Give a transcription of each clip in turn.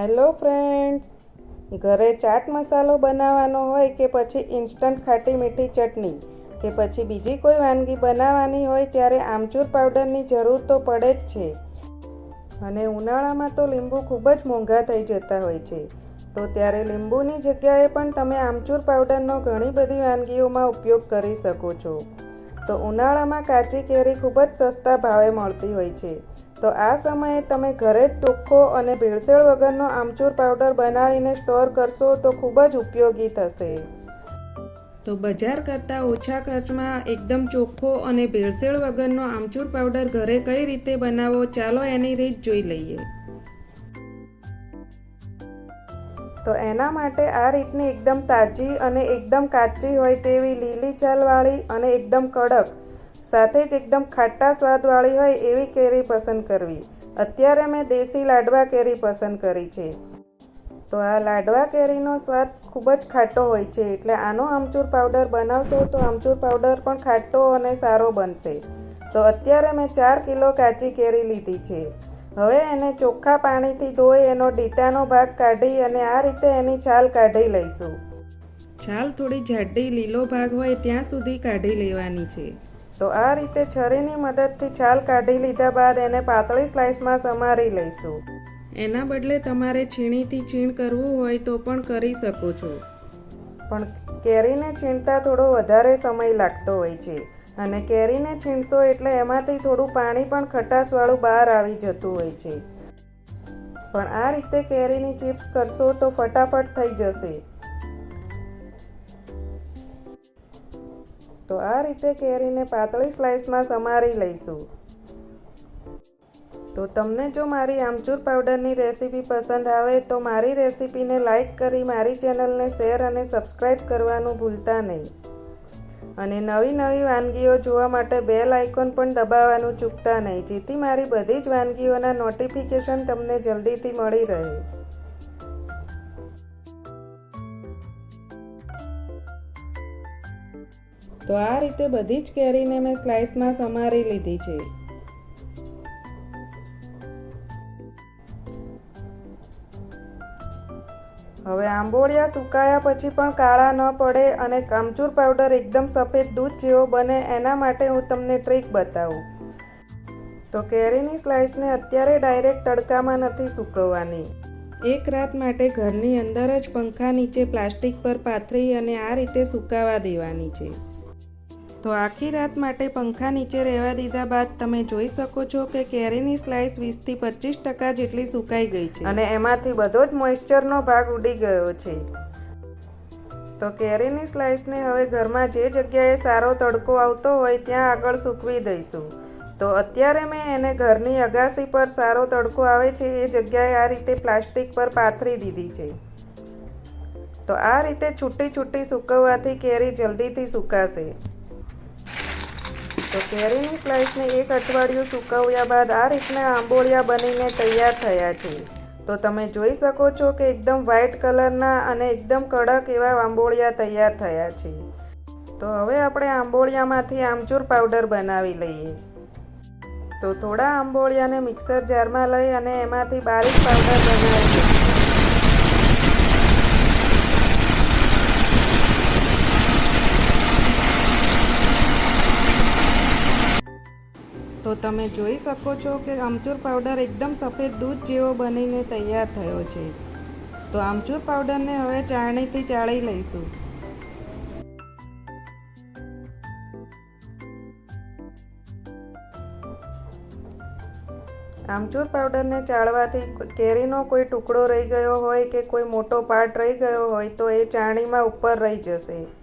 Hello friends, ઘરે ચાટ મસાલો બનાવવાનો હોય કે પછી ઇન્સ્ટન્ટ ખાટી મીઠી ચટણી, કે પછી બીજી કોઈ વાનગી બનાવવાની હોય ત્યારે આમચૂર પાવડરની જરૂર તો પડે જ છે. અને ઉનાળામાં તો લીંબુ ખૂબ જ મોંઘા થઈ જતા હોય છે. તો ત્યારે લીંબુની જગ્યાએ પણ તમે આમચૂર પાવડરનો ઘણી બધી વાનગીઓમાં ઉપયોગ કરી શકો છો. તો ઉનાળામાં કાચી કેરી ખૂબ જ સસ્તા ભાવે મળતી હોય છે. તો આ સમયે તમે ઘરે જ ચોખ્ખો અને ભેળસેળ વગરનો આમચૂર પાવડર બનાવીને સ્ટોર કરશો તો ખૂબ જ ઉપયોગી થશે. તો બજાર કરતાં ઓછા ખર્ચમાં એકદમ ચોખ્ખો અને ભેળસેળ વગરનો આમચૂર પાવડર ઘરે કઈ રીતે બનાવવો ચાલો એની રીત જોઈ લઈએ. તો એના માટે આ રીતની એકદમ તાજી અને એકદમ કાચી હોય તેવી લીલી ચાલવાળી અને એકદમ કડક સાથે જ એકદમ ખાટા સ્વાદવાળી હોય એવી કેરી પસંદ કરવી. અત્યારે મેં દેશી લાડવા કેરી પસંદ કરી છે. તો આ લાડવા કેરીનો સ્વાદ ખૂબ જ ખાટો હોય છે, એટલે આનો આમચૂર પાવડર બનાવશો તો આમચૂર પાવડર પણ ખાટો અને સારો બનશે. તો અત્યારે મેં ચાર કિલો કાચી કેરી લીધી છે. હવે એને ચોખ્ખા પાણીથી ધોઈ એનો ડીટાનો ભાગ કાઢી અને આ રીતે એની છાલ કાઢી લઈશું. છાલ થોડી જાડી લીલો ભાગ હોય ત્યાં સુધી કાઢી લેવાની છે. તો આ રીતે છરીની મદદથી છાલ કાઢી લીધા બાદ એને પાતળી સ્લાઇસમાં સમારી લઈશું. એના બદલે તમારે છીણીથી છીણ કરવું હોય તો પણ કરી શકો છો. પણ કેરીને છીણતા થોડો વધારે સમય લાગતો હોય છે અને કેરીને છીણશો એટલે એમાંથી થોડું પાણી પણ ખટાશવાળું બહાર આવી જતું હોય છે. પણ આ રીતે કેરીની ચિપ્સ કરશો તો ફટાફટ થઈ જશે. તો આ રીતે કેરીને પાતળી સ્લાઇસમાં સમારી લઈશું. તો તમને જો મારી આમચૂર પાવડરની રેસીપી પસંદ આવે તો મારી રેસીપીને લાઇક કરી મારી ચેનલને શેર અને સબસ્ક્રાઈબ કરવાનું ભૂલતા નહીં. અને નવી નવી વાનગીઓ જોવા માટે બેલ આઇકોન પણ દબાવવાનું ચૂકતા નહીં, જેથી મારી બધી જ વાનગીઓના નોટિફિકેશન તમને જલ્દીથી મળી રહે. તો આ રીતે બધી જ કેરીને મેં સ્લાઇસમાં સમારી લીધી છે. હવે આંબોળિયા સુકાયા પછી પણ કાળા ન પડે અને કામચૂર પાવડર એકદમ સફેદ દૂધ જેવો બને એના માટે હું તમને ટ્રીક બતાવું. તો કેરીની સ્લાઇસને અત્યારે ડાયરેક્ટ તડકામાં નથી સૂકવવાની. એક રાત માટે ઘરની અંદર જ પંખા નીચે પ્લાસ્ટિક પર પાથરી અને આ રીતે સુકાવા દેવાની છે. તો આખી રાત માટે પંખા નીચે રહેવા દીધા બાદ તમે જોઈ શકો છો કે કેરીની સ્લાઇસ વીસથી પચીસ ટકા જેટલી સુકાઈ ગઈ છે. અને એમાંથી બધો જ મોઇશ્ચરનો ભાગ ઉડી ગયો છે. તો કેરીની સ્લાઇસને હવે ઘરમાં જે જગ્યાએ સારો તડકો આવતો હોય ત્યાં આગળ સૂકવી દઈશું. તો અત્યારે મેં એને ઘરની અગાસી પર સારો તડકો આવે છે એ જગ્યાએ આ રીતે પ્લાસ્ટિક પર પાથરી દીધી છે. તો આ રીતે છૂટી છૂટી સૂકવવાથી કેરી જલ્દીથી સુકાશે. તો કેરીની સ્લાઇસને એક અઠવાડિયું સૂકવ્યા બાદ આ રીતના આંબોળિયા બનીને તૈયાર થયા છે. તો તમે જોઈ શકો છો કે એકદમ વ્હાઇટ કલરના અને એકદમ કડક એવા આંબોળિયા તૈયાર થયા છે. તો હવે આપણે આંબોળિયામાંથી આમચૂર પાવડર બનાવી લઈએ. તો થોડા આંબોળિયાને મિક્સર જારમાં લઈ અને એમાંથી બારીક પાવડર બનાવી લઈએ તો તમે જોઈ શકો છો કે આમચૂર પાવડર એકદમ સફેદ દૂધ જેવો બનીને તૈયાર થયો છે. તો આમચૂર પાવડરને હવે ચાળણીથી ચાળી લઈશું. આમચૂર પાવડરને ચાળવાથી કેરીનો કોઈ ટુકડો રહી ગયો હોય કે કોઈ મોટો પાર્ટ રહી ગયો હોય તો એ ચાણીમાં ઉપર રહી જશે.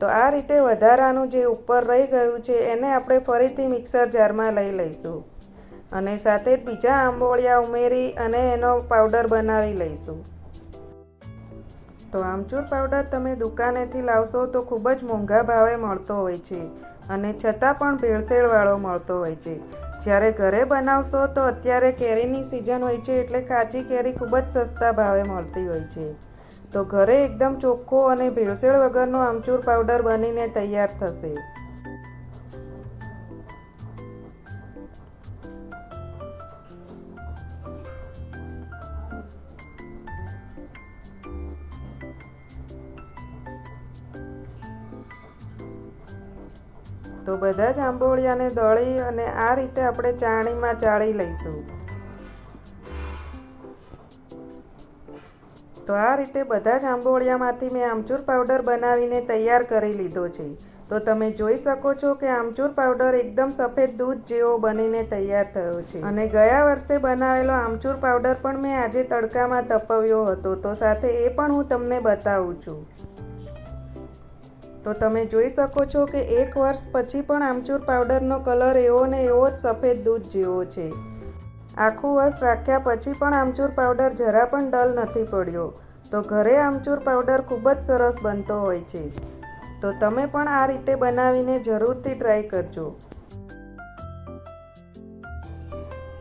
તો આ રીતે વધારાનું જે ઉપર રહી ગયું છે, એને આપણે ફરીથી મિક્સર જારમાં લઈ લઈશું. અને સાથે બીજા આંબોળિયા ઉમેરી અને એનો પાવડર બનાવી લઈશું. તો આમચૂર પાવડર તમે દુકાનેથી લાવશો તો ખૂબ જ મોંઘા ભાવે મળતો હોય છે અને છતાં પણ ભેળસેળવાળો મળતો હોય છે. જ્યારે ઘરે બનાવશો તો અત્યારે કેરીની સિઝન હોય છે એટલે કાચી કેરી ખૂબ જ સસ્તા ભાવે મળતી હોય છે. તો ઘરે એકદમ ચોખ્ખો અને ભેળસેળ વગરનો આમચૂર પાવડર બનીને તૈયાર થશે. તો બધા જ આંબોળિયાને દળી અને આ રીતે આપણે ચાણીમાં ચાળી લઈશું. તો આ રીતે બધા જ આંબોળિયામાંથી મેં આમચૂર પાવડર બનાવીને તૈયાર કરી લીધો છે. તો તમે જોઈ શકો છો કે આમચૂર પાવડર એકદમ સફેદ દૂધ જેવો બનીને તૈયાર થયો છે. અને ગયા વર્ષે બનાવેલો આમચૂર પાવડર પણ મેં આજે તડકામાં તપવ્યો હતો. તો સાથે એ પણ હું તમને બતાવું છું. તો તમે જોઈ શકો છો કે એક વર્ષ પછી પણ આમચૂર પાવડરનો કલર એવો ને એવો જ સફેદ દૂધ જેવો છે. આખું વર્ષ રાખ્યા પછી પણ આમચૂર પાવડર જરા પણ ડલ નથી પડ્યો. તો ઘરે આમચૂર પાવડર ખૂબ જ સરસ બનતો હોય છે. તો તમે પણ આ રીતે બનાવીને જરૂરથી ટ્રાય કરજો.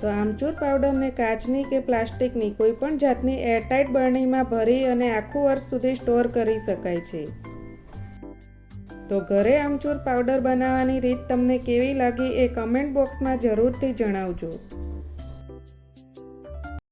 તો આમચૂર પાવડરને કાચની કે પ્લાસ્ટિકની કોઈ પણ જાતની એરટાઇટ બરણીમાં ભરી અને આખું વર્ષ સુધી સ્ટોર કરી શકાય છે. તો ઘરે આમચૂર પાવડર બનાવવાની રીત તમને કેવી લાગી એ કમેન્ટ બોક્સમાં જરૂરથી જણાવજો.